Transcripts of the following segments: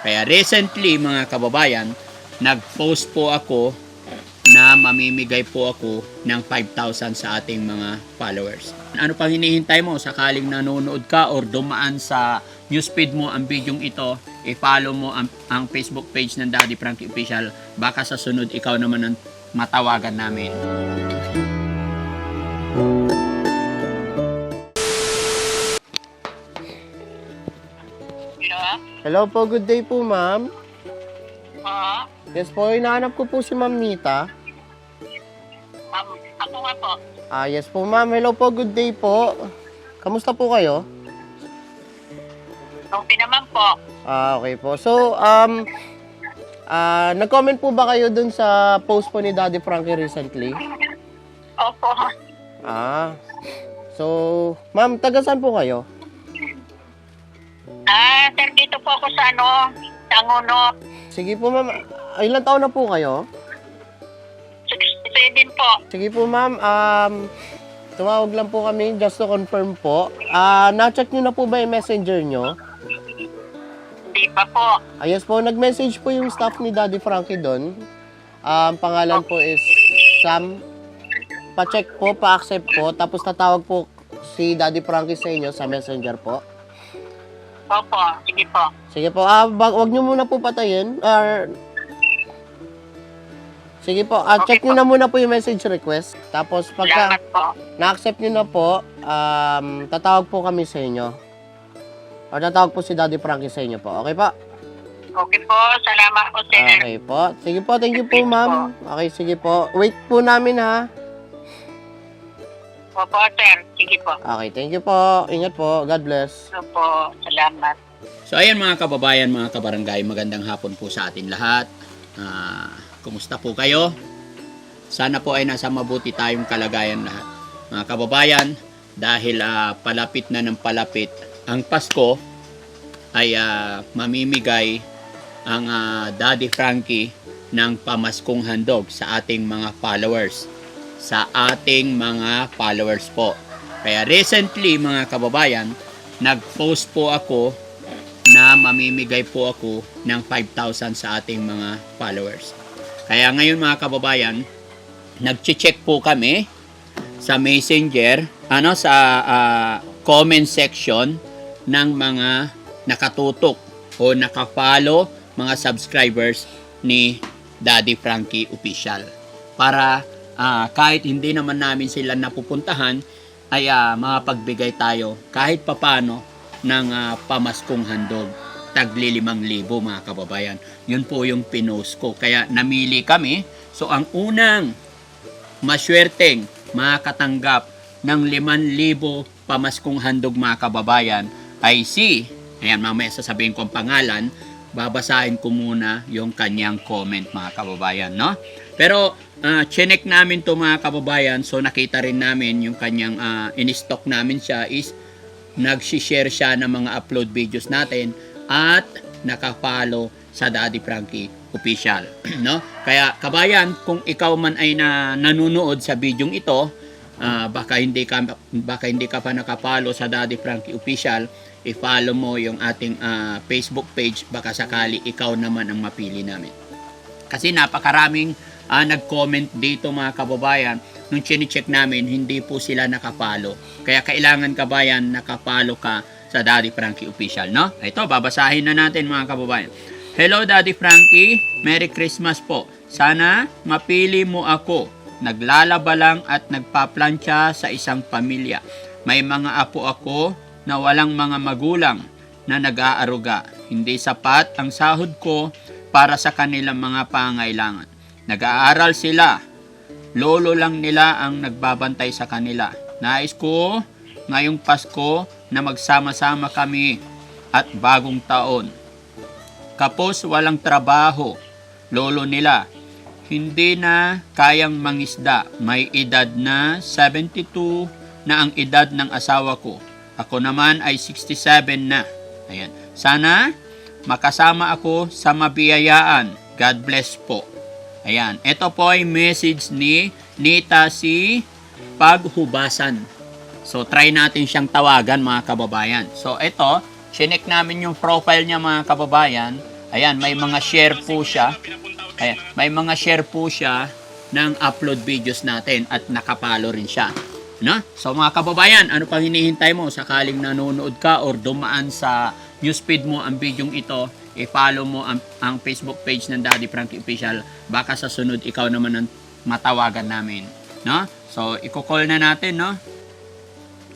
Kaya recently mga kababayan, nag-post po ako na mamimigay po ako ng 5,000 sa ating mga followers. Ano pang hinihintay mo? Sakaling nanonood ka or dumaan sa newsfeed mo ang bidyong ito, i-follow mo ang, ang Facebook page ng Daddy Frankie Official. Baka sa sunod ikaw naman ang matawagan namin. Hello? Po, good day po ma'am. Oo. Yes po, hinahanap ko po si Ma'am Nita. Um, ako nga po. Ah, yes po ma'am. Hello po, good day po. Kamusta po kayo? Okay naman po. Ah, okay po. So, um, ah, nag-comment po ba kayo dun sa post po ni Daddy Frankie recently? Opo. Ah, so, ma'am, taga saan po kayo? Ah, sir, dito po ako sa ano, sa Angono. Sige po ma'am, Ah, ilang taon na po kayo? 67 po. Sige po ma'am, um, tumawag lang po kami just to confirm po. Ah, na-check nyo na po ba yung messenger nyo? Hindi pa po. Ayos po, nag-message po yung staff ni Daddy Frankie doon. Ang pangalan po is Sam. Pa-check po, pa-accept po. Tapos tatawag po si Daddy Frankie sa inyo sa messenger po. Opo, sige po. Sige po, ah, wag, wag nyo muna po patayin. Or... Sige po, ah, check nyo na muna po yung message request. Tapos pagka Salamat po. na-accept nyo na po, um, tatawag po kami sa inyo. O tatawag po si Daddy Frankie sa inyo po. Okay po? Okay po, salamat po, sir. Okay po. Sige po, thank you po, ma'am. Okay, sige po. Wait po namin, ha? Opo, sir. Sige po. Okay, thank you po. Ingat po. God bless. Opo, salamat. So ayan mga kababayan, mga kabarangay, magandang hapon po sa atin lahat. Ah, kumusta po kayo? Sana po ay nasa mabuti tayong kalagayan lahat. Mga kababayan, dahil ah, palapit na ng palapit ang Pasko, ay ah, mamimigay ang ah, Daddy Frankie ng pamaskong handog sa ating mga followers. Sa ating mga followers po. Kaya recently mga kababayan, nag-post po ako na mamimigay po ako ng 5,000 sa ating mga followers. Kaya ngayon mga kababayan, nag-check po kami sa messenger, ano sa ah, comment section ng mga nakatutok o nakafollow mga subscribers ni Daddy Frankie Official. Para ah, kahit hindi naman namin sila napupuntahan, ay ah, makapagbigay tayo kahit papano ng ah, pamaskong handog tagli limang libo mga kababayan. Yun po yung pinost ko. Kaya namili kami. So ang unang maswerteng makakatanggap ng 5,000 pamaskong handog mga kababayan ay si, ayan mamaya sasabihin ko ang pangalan, babasahin ko muna yung kanyang comment mga kababayan, no? Pero uh, chinek namin to mga kababayan, so nakita rin namin yung kanyang ah, in-stock namin siya is nag-share siya ng mga upload videos natin at nakapalo sa Daddy Frankie official, no? Kaya kabayan, kung ikaw man ay na nanonood sa bidyong ito, ah, baka hindi ka baka hindi ka pa nakapalo sa Daddy Frankie official, i-follow mo yung ating ah, Facebook page baka sakali ikaw naman ang mapili namin. Kasi napakaraming ah, nag-comment dito mga kababayan. Nung chine-check namin, hindi po sila nakapalo. Kaya kailangan kabayan nakapalo ka sa Daddy Frankie Official, no? Ito, babasahin na natin mga kababayan. Hello Daddy Frankie, Merry Christmas po. Sana mapili mo ako. Naglalaba lang at nagpaplantsa sa isang pamilya. May mga apo ako na walang mga magulang na nag-aaruga. Hindi sapat ang sahod ko para sa kanilang mga pangailangan. Nag-aaral sila. Lolo lang nila ang nagbabantay sa kanila. Nais ko ngayong Pasko na magsama-sama kami at bagong taon. Kapos walang trabaho. Lolo nila. Hindi na kayang mangisda. May edad na 72 na ang edad ng asawa ko. Ako naman ay 67 na. Ayan. Sana makasama ako sa mabiyayaan. God bless po. Ayan. Ito po ay message ni Nita si Paghubasan. So, try natin siyang tawagan mga kababayan. So, ito, chinek namin yung profile niya mga kababayan Ayan, may mga share po siya. Ayan, may mga share po siya ng upload videos natin at nakapalo rin siya. No? So mga kababayan, ano pang hinihintay mo sakaling nanonood ka or dumaan sa newsfeed mo ang bidyong ito, i-follow mo ang, ang Facebook page ng Daddy Frankie Official. Baka sa sunod ikaw naman ang matawagan namin. No? So, i-call na natin, no?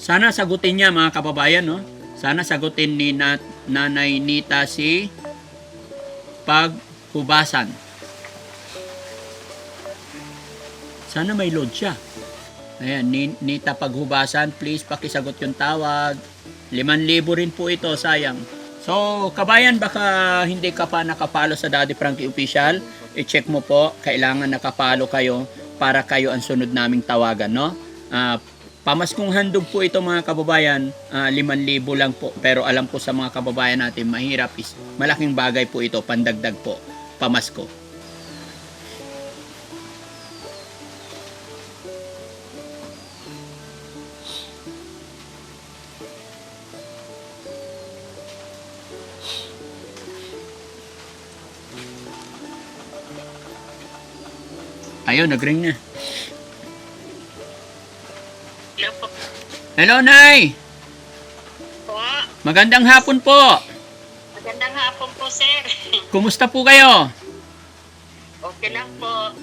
Sana sagutin niya mga kababayan, no? Sana sagutin ni na, Nanay Nita si paghubasan. Sana may load siya. Ayan, Ni- Nita paghubasan, please pakisagot yung tawag. 5,000 rin po ito, sayang. So, kabayan, baka hindi ka pa nakapalo sa Daddy Frankie Official. I-check mo po, kailangan nakapalo kayo para kayo ang sunod naming tawagan, no? Ah, pamaskong handog po ito mga kababayan, ah, 5,000 lang po. Pero alam po sa mga kababayan natin, mahirap is malaking bagay po ito, pandagdag po, pamasko. Ayun, nag-ring na. Hello po. Hello, Nay! Po. Magandang hapon po! Magandang hapon po, sir. Kumusta po kayo? Okay lang po.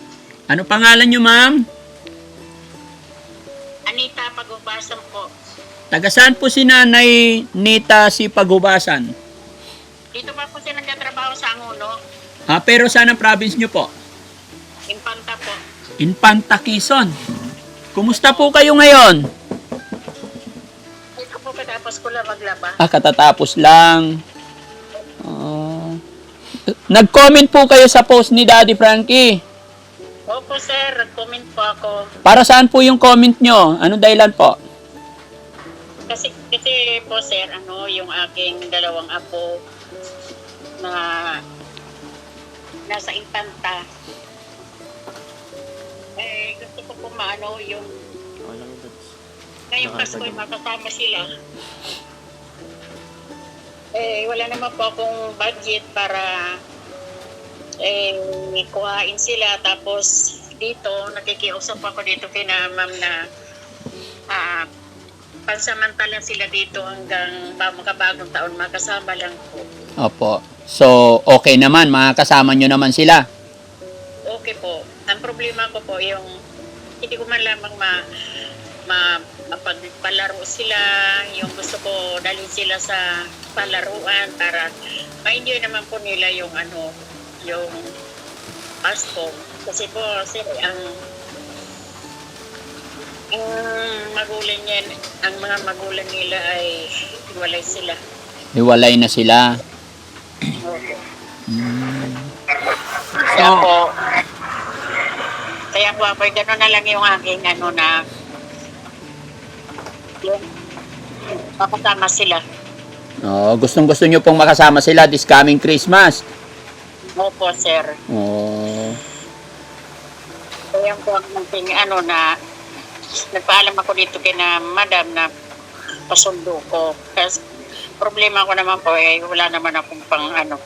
Ano pangalan nyo, ma'am? Anita, pag-ubasan po. Taga saan po si Nanay Nita si Paghubasan? Dito pa po siya nagtatrabaho sa Anguno. Ah, pero saan ang province nyo po? Infanta Quezon. Kumusta po kayo ngayon? Dito po katapos ko lang maglaba. Ah, katatapos lang. Ah. nag-comment po kayo sa post ni Daddy Frankie. Opo, sir. Nag-comment po ako. Para saan po yung comment nyo? Ano dahilan po? Kasi, kasi po, sir, ano, yung aking dalawang apo na nasa Impanta. Maano yung ngayong Pasko ay makasama sila. Eh, wala naman po akong budget para eh, kuhain sila. Tapos dito, nakikiusap ako dito kina ma'am na ah, pansamantala sila dito hanggang ba- makabagong taon makasama lang po. Opo. So, okay naman. Makakasama nyo naman sila. Okay po. Ang problema ko po yung hindi ko man lamang ma, ma mapagpalaro sila, yung gusto ko dalhin sila sa palaruan para ma-enjoy naman po nila yung ano, yung Pasko. Kasi po, sir, ang ang magulang yan, ang mga magulang nila ay walay sila. Hiwalay na sila. Okay. Hmm. Kaya po, kaya po ako, gano'n na lang yung aking ano na, yung papasama sila. Oh, gustong gusto nyo pong makasama sila this coming Christmas. Opo, sir. Oh. Kaya po ang aking ano na, nagpaalam ako dito kay na madam na pasundo ko. Kasi problema ko naman po eh, wala naman akong pang ano,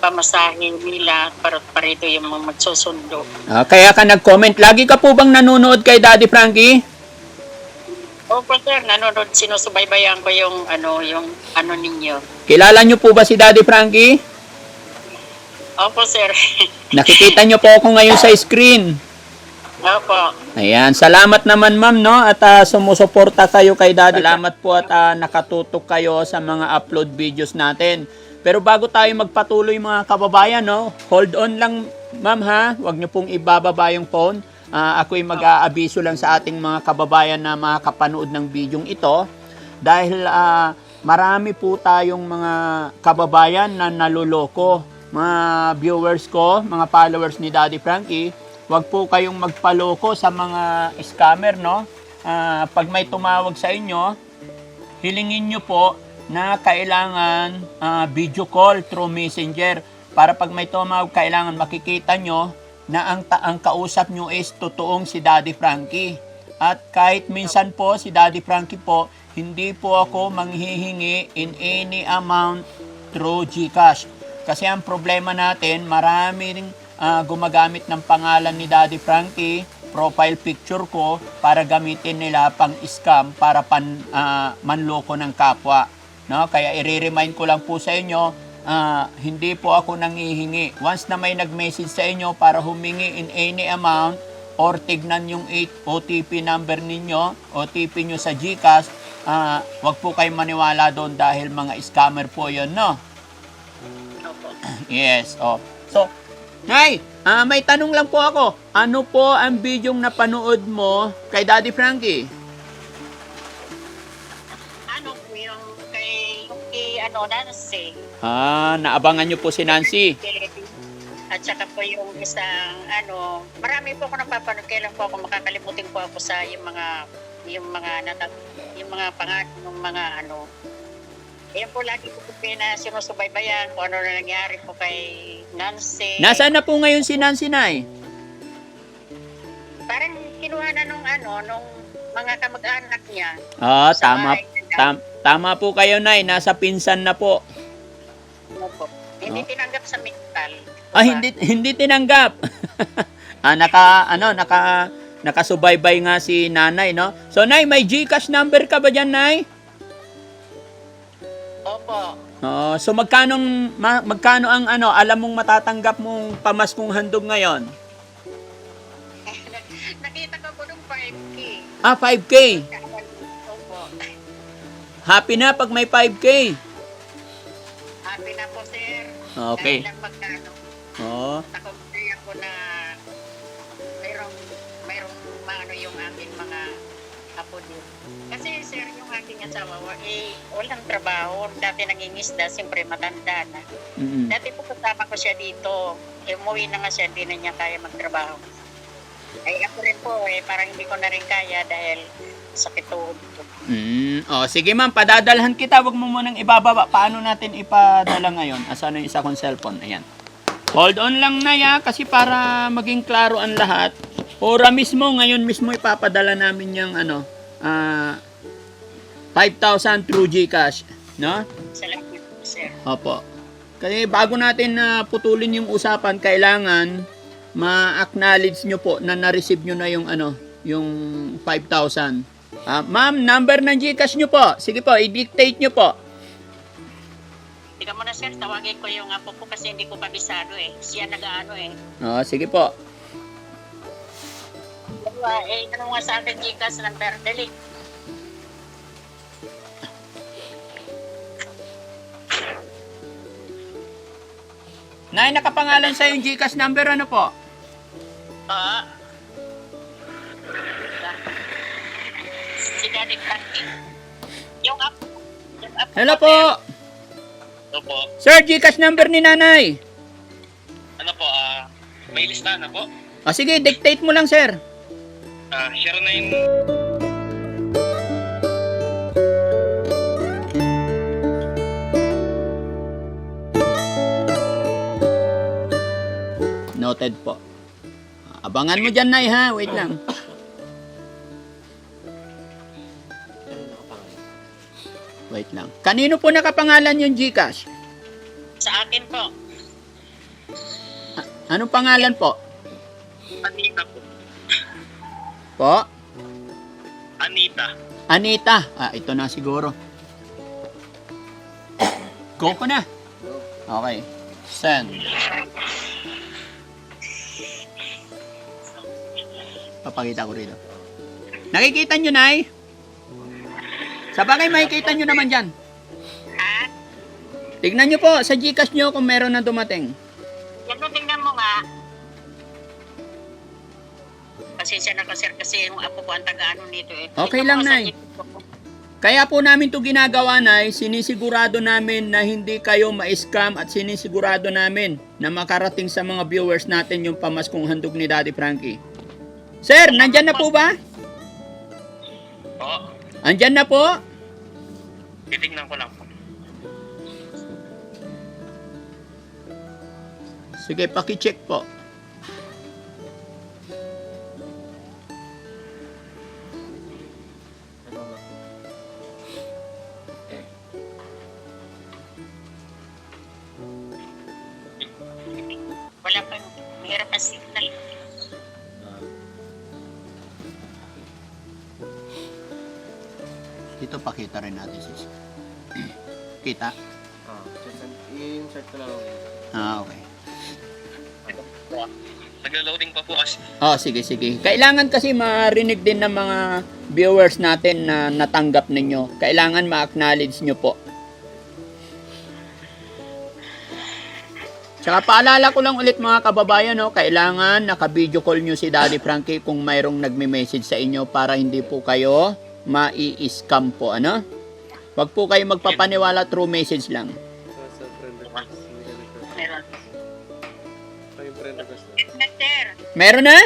pamasahin nila para parito yung mga magsusundo. Ah, kaya ka nag-comment. Lagi ka po bang nanonood kay Daddy Frankie? Opo, sir. Nanonood, sinusubaybayan ko yung ano, yung ano ninyo. Kilala nyo po ba si Daddy Frankie? Opo, sir. Nakikita nyo po ako ngayon sa screen. Opo. Ayan, salamat naman ma'am no at ah, sumusuporta kayo kay Daddy. Salamat po at ah, nakatutok kayo sa mga upload videos natin. Pero bago tayo magpatuloy mga kababayan no, hold on lang ma'am ha. Huwag niyo pong ibababa yung phone. Ah, ako'y mag-aabiso lang sa ating mga kababayan na makakapanood ng bidyong ito dahil ah, marami po tayong mga kababayan na naluloko. Mga viewers ko, mga followers ni Daddy Frankie, Huwag po kayong magpaloko sa mga scammer, no? Ah, pag may tumawag sa inyo, hilingin nyo po na kailangan ah, video call through messenger para pag may tumawag kailangan makikita nyo na ang, ta- ang kausap nyo is totoong si Daddy Frankie. At kahit minsan po si Daddy Frankie po, hindi po ako manghihingi in any amount through GCash. Kasi ang problema natin, marami ring ah, gumagamit ng pangalan ni Daddy Frankie, profile picture ko para gamitin nila pang scam para pan ah, manloko ng kapwa. No? Kaya i-remind ko lang po sa inyo, ah, hindi po ako nangihingi. Once na may nag-message sa inyo para humingi in any amount or tignan yung 8 OTP number ninyo, OTP nyo sa GCash, ah, wag po kayong maniwala doon dahil mga scammer po yon no? Yes, oh. So, Nay, ah, may tanong lang po ako. Ano po ang bidyong napanood mo kay Daddy Frankie? Ano, Nancy? Ah, naabangan niyo po si Nancy. At saka po yung isang ano, marami po ako napapanood kailan po ako makakalimutin po ako sa yung mga yung mga natag yung mga pangat ng mga ano Ayan po lagi ko po na sinusubaybayan kung ano na nangyari po kay Nancy. Nasaan na po ngayon si Nancy, Nay? Parang kinuha na nung ano, nung mga kamag-anak niya. Ah, tama. bahay. Tam, tama po kayo, Nay. Nasa pinsan na po. Ano po. Hindi Oh. tinanggap sa mental. Ah, hindi hindi tinanggap. ah, naka ano, naka nakasubaybay nga si Nanay, no? So, Nay, may GCash number ka ba diyan, Nay? Opo. Oo, so magkano ma, magkano ang ano, alam mong matatanggap mong pamaskong handog ngayon? Nakita ko po nung 5K. Ah, 5K. Happy na pag may 5K. Happy na po, sir. Okay. Dahil lang magkano. Oo. Nakumpay ako na mayroong, mayroong maano yung aking mga apo din. Kasi sir, yung aking asawa, wa- eh, walang trabaho. Dati nangingisda, siyempre matanda na. Mm-mm. Dati po kasama ko siya dito. Eh, umuwi na nga siya, hindi na niya kaya magtrabaho. Ay, ako rin po eh, parang hindi ko na rin kaya dahil sakit tuhod ko. Mm, oh, sige ma'am, padadalhan kita. Wag mo munang ibababa. Paano natin ipadala ngayon? Asa na yung isa kong cellphone? Ayan. Hold on lang na ya, kasi para maging klaro ang lahat. Ora mismo, ngayon mismo ipapadala namin yung ano, ah 5,000 through GCash. No? Salamat po, sir. Opo. Kasi bago natin na putulin yung usapan, kailangan ma-acknowledge nyo po na na-receive nyo na yung ano, yung 5,000. Ah, ma'am, number ng GCash nyo po. Sige po, i-dictate nyo po. Tika mo na sir, tawagin ko yung apo ko kasi hindi ko kabisado eh. Siya nag-ano eh. Oh, sige po. Diba, eh, ano nga sa akin, Gcash number, dali. Nay, nakapangalan sa yung GCash number ano po? Oo. Si Daddy Frankie. Yung apo. Yung apo Hello po. Ano po? Sir, GCash number ni nanay. Ano po? ah may lista na po? O sige, dictate mo lang sir. Ah, share na yung... Noted po. Abangan mo dyan, Nay, ha? Wait lang. Wait lang. Kanino po nakapangalan yung GCash? Sa akin po. A- anong pangalan po? Anita po. Po? Anita. Anita. Ah, ito na siguro. Go ko na. Okay. Send. Papakita ko rito. Nakikita nyo, Nay? Sa bagay, makikita nyo naman dyan. Tignan nyo po sa Gcash nyo kung meron na dumating. Yan tingnan mo nga. Pasensya na ka, sir, kasi yung apo ko ang taga-ano nito eh. Okay lang, Nay. Kaya po namin to ginagawa na sinisigurado namin na hindi kayo ma-scam at sinisigurado namin na makarating sa mga viewers natin yung pamaskong handog ni Daddy Frankie. Sir, nandyan na po ba? Po. Andyan na po? Titignan ko lang po. Sige, pakicheck po. Wala pang mahirap ang Dito pakita rin natin sis. Kita? Ah, i-insert ko lang. Ah, okay. Naglo-loading pa po kasi. Oh, sige, sige. Kailangan kasi marinig din ng mga viewers natin na natanggap ninyo. Kailangan ma-acknowledge nyo po. Tsaka paalala ko lang ulit mga kababayan, no, kailangan naka-video call nyo si Daddy Frankie kung mayroong nagme-message sa inyo para hindi po kayo mai-scam po, ano? Huwag po kayo magpapaniwala through message lang. Meron. Na?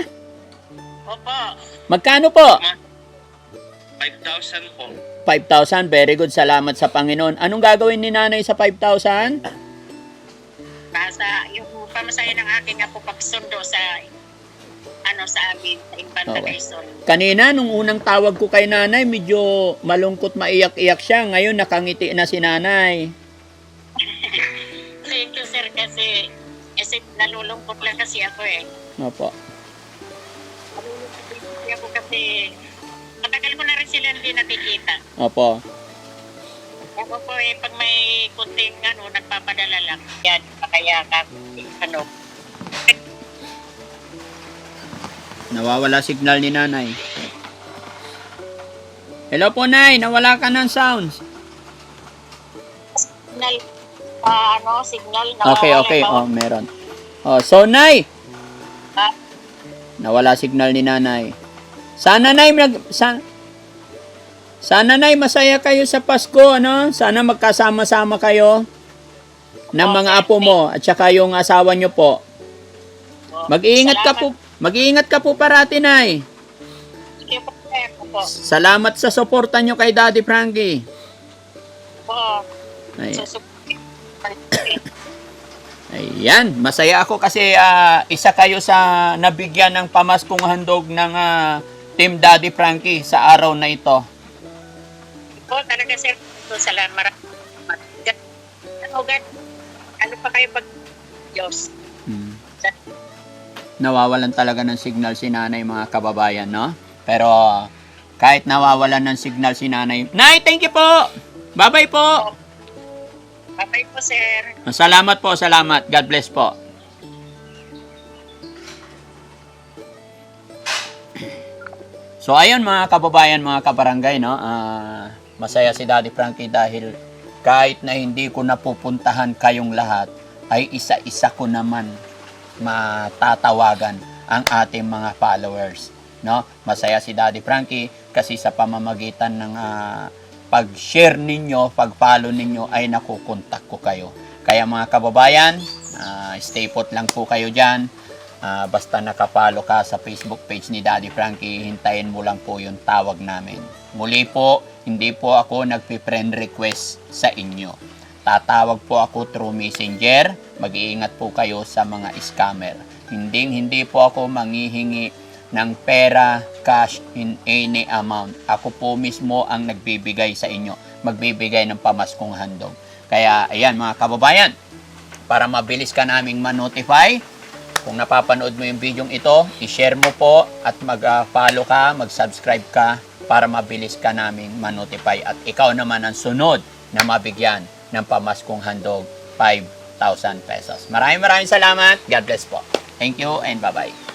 opo. Magkano po? 5,000 po. 5,000. Very good. Salamat sa Panginoon. Anong gagawin ni nanay sa 5,000? Basta yung pamasaya ng aking apo pagsundo sa ano sa amin sa Infanta Okay. Quezon. Kanina, nung unang tawag ko kay nanay, medyo malungkot maiyak-iyak siya. Ngayon, nakangiti na si nanay. Thank you sir kasi kasi nalulungkot lang kasi ako eh. Opo. Nalulungkot ako kasi matagal ko na rin sila hindi nakikita. Opo. Ako po eh, pag may kunting ano, nagpapadala lang. Yan, kaya kami, ano, Nawawala signal ni nanay. Hello po, nay. Nawala ka ng sounds. signal, ah, ano, signal na Okay, okay. Oh, meron. Oh, so, nay. Ah. Nawala signal ni nanay. Sana, nay, mag... Sa, sana, nay, masaya kayo sa Pasko, ano? Sana magkasama-sama kayo ng mga apo mo at saka yung asawa nyo po. Mag-iingat ka po. Mag-iingat ka po parati, nay. Sige po, sir. Opo. Salamat sa suporta nyo kay Daddy Frankie. Opo. Ay, ayan, masaya ako kasi ah, isa kayo sa nabigyan ng pamaskong handog ng ah, Team Daddy Frankie sa araw na ito. Po, talaga sir. So, salamat. Maraming Ano, gan, ano pa kayo pag Diyos? Hmm. Nawawalan talaga ng signal si nanay mga kababayan, no? Pero kahit nawawalan ng signal si nanay, Nay, thank you po! Bye-bye po! Bye po, sir. Salamat po, salamat. God bless po. So ayun mga kababayan, mga kabarangay, no? Ah, masaya si Daddy Frankie dahil kahit na hindi ko napupuntahan kayong lahat, ay isa-isa ko naman matatawagan ang ating mga followers, no? Masaya si Daddy Frankie kasi sa pamamagitan ng ah, pag-share ninyo, pag-follow ninyo ay nakukontak ko kayo. Kaya mga kababayan, ah, stay put lang po kayo dyan. Ah, basta nakapalo ka sa Facebook page ni Daddy Frankie, hintayin mo lang po yung tawag namin. Muli po, hindi po ako nagpi-friend request sa inyo. Tatawag po ako through messenger. Mag-iingat po kayo sa mga scammer. Hindi, hindi po ako manghihingi ng pera, cash in any amount. Ako po mismo ang nagbibigay sa inyo. Magbibigay ng pamaskong handog. Kaya, ayan mga kababayan, para mabilis ka naming ma-notify, kung napapanood mo yung video ito, i-share mo po at mag-follow ka, mag-subscribe ka para mabilis ka naming ma-notify at ikaw naman ang sunod na mabigyan ng pamaskong handog 5,000 pesos. Maraming maraming salamat. God bless po. Thank you and bye-bye.